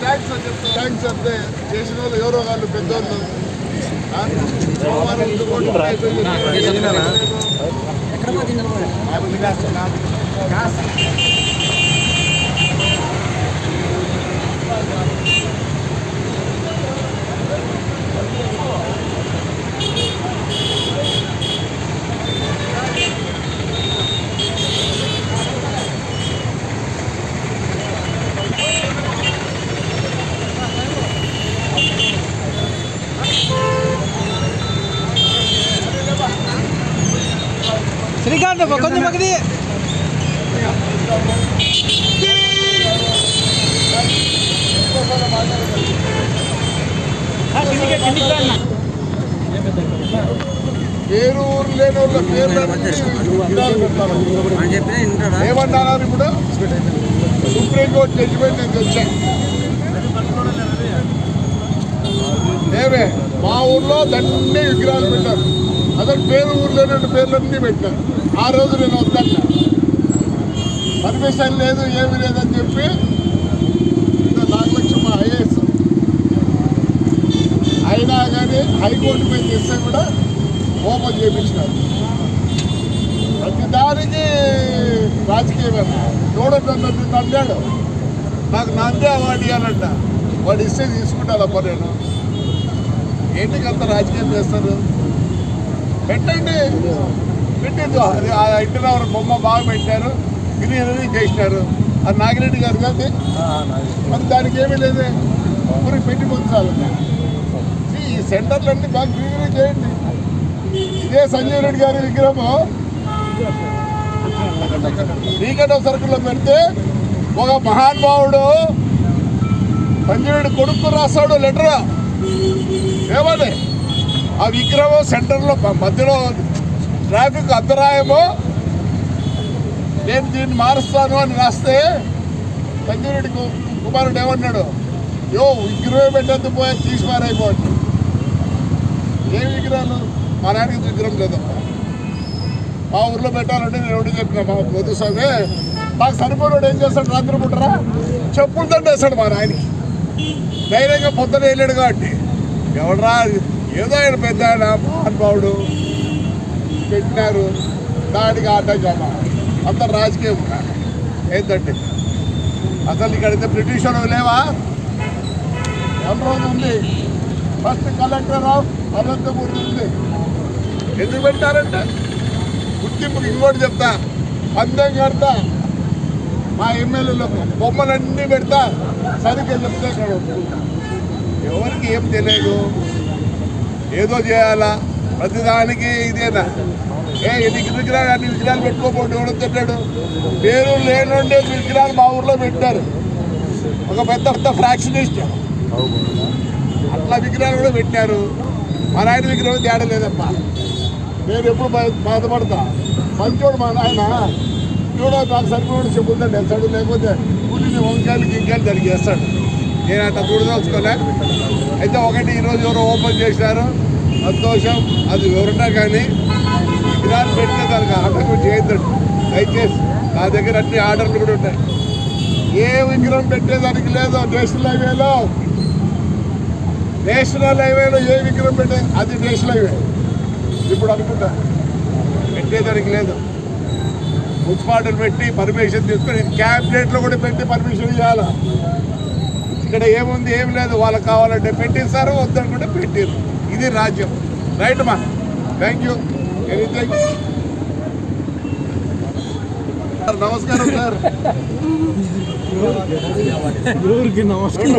Tanks tanks చేసిన వాళ్ళు ఎవరో వాళ్ళు పెద్దోళ్ళు. ఆ? శ్రీకాంత్ కొంచెం పక్కది పేరు ఊరు లేని వాళ్ళ ఇప్పుడు సుప్రీంకోర్టు జడ్జిమెంట్ ఏమే మా ఊర్లో దండి విగ్రహాలు పెట్టారు. అతని పేరు ఊర్లో పేర్లన్నీ పెట్టాను. ఆ రోజు నేను వద్దన్నా. పర్మిషన్ లేదు ఏమీ లేదని చెప్పి ఇంకా నాగలక్ష్మ ఐఏఎస్. అయినా కానీ హైకోర్టు మీద చేస్తే కూడా ఓపెన్ చేయించినారు ప్రతి దానికి రాజకీయమే. చూడండి నన్ను నాకు నందే అవార్డు ఇవ్వాలంట. వాడు ఇస్తే తీసుకుంటా అప్ప నేను. ఏంటికి అంత రాజకీయం చేస్తారు? పెట్టండి. పెట్టింది ఆ ఇంటినవర్ బొమ్మ బాగా పెట్టారు. గ్రీనరీ చేసినారు. అది నాగిరెడ్డి గారు కాదు. మరి దానికి ఏమీ లేదే. మరి పెట్టి పొందాలి ఈ సెంటర్లన్నీ బాగా గ్రీనరీ చేయండి. ఇదే సంజయ్ రెడ్డి గారి విగ్రహము శ్రీకట సర్కిల్లో పెడితే ఒక మహానుభావుడు సంజయ్ రెడ్డి కొడుకు రాస్తాడు లెటర్. ఏమని ఆ విగ్రహం సెంటర్లో మధ్యలో ట్రాఫిక్ అంతరాయము. నేను దీన్ని మారుస్తాను అని రాస్తే సంజయ్ రెడ్డి కుమారుడు ఏమన్నాడు? యో విగ్రహం పెట్టద్దు పోయి తీసి పారైపోండి ఏ విగ్రహాలు? మా నాయనకి విగ్రహం లేదమ్మా. మా ఊర్లో పెట్టాలంటే నేను ఎవరు చెప్పిన? మా పొద్దు స్వామి మాకు సరిపోయాడు ఏం చేస్తాడు? రాత్రి పుట్టరా చెప్పులు దండేస్తాడు మా నాయనకి. ధైర్యంగా పొద్దున వెళ్ళాడు కాబట్టి. ఎవడరా? ఏదో ఆయన పెద్ద ఆయన మహానుభావుడు పెట్టినారు. దానికి ఆటంకమా అంత రాజకీయం ఏంటంటే అసలు ఇక్కడైతే బ్రిటిష్ వాళ్ళు లేవా? ఉంది. ఫస్ట్ కలెక్టర్ ఆఫ్ అనంతపూర్ ఉంది. ఎందుకు పెట్టారంటే? గుర్తింపుకి ఇంకోటి చెప్తా. పందెం కడతా. మా ఎమ్మెల్యేలకు బొమ్మలన్నీ పెడతా. సరిగ్గా చెప్తే ఇక్కడ ఎవరికి ఏం తెలియదు. ఏదో చేయాలా? ప్రతిదానికి ఇదేనా? ఏ ఎన్ని విగ్రహాలు అన్ని విగ్రహాలు పెట్టుకోకుండా ఎవడో తిట్టాడు పేరు లేనుండే విగ్రహాలు మా ఊర్లో పెట్టారు. ఒక పెద్ద పెద్ద ఫ్రాక్షనిస్ట్. అట్లా విగ్రహాలు కూడా పెట్టారు మా నాయన విగ్రహం తేడా లేదమ్మా నేను ఎప్పుడు బాధపడతా. మంచోడు మా నాయన. చూడ నాకు సరిపోడు చెప్పుందండి వెళ్తాడు లేకపోతే కూలిని వంకాయలు గింకాయలు దానికి వేస్తాడు నేను అంత చూడదలుచుకోలే అయితే ఒకటి ఈరోజు ఎవరో ఓపెన్ చేశారు సంతోషం. అది ఎవరున్నా కానీ విగ్రహాలు పెడితే దానికి ఆటంకం చేయొద్దండి దయచేసి నా దగ్గర అన్ని ఆర్డర్లు కూడా ఉన్నాయి. ఏ విగ్రహం పెట్టేదానికి లేదు. నేషనల్ హైవేలో. నేషనల్ హైవేలో ఏ విగ్రహం పెట్టే అది నేషనల్ హైవే. ఇప్పుడు అనుకుంటా. పెట్టేదానికి లేదు. మున్సిపాలిటీలు పెట్టి పర్మిషన్ తీసుకొని క్యాబినెట్లో కూడా పెట్టి పర్మిషన్ ఇవ్వాలి? ఇక్కడ ఏముంది ఏం లేదు వాళ్ళకి కావాలంటే పెట్టిస్తారు వద్దనుకుంటే పెట్టిరు ఇది రాజ్యం రైట్ మా థ్యాంక్ యూ ఎనీథింగ్ సార్ నమస్కారం సార్ ఎవరికి నమస్కారం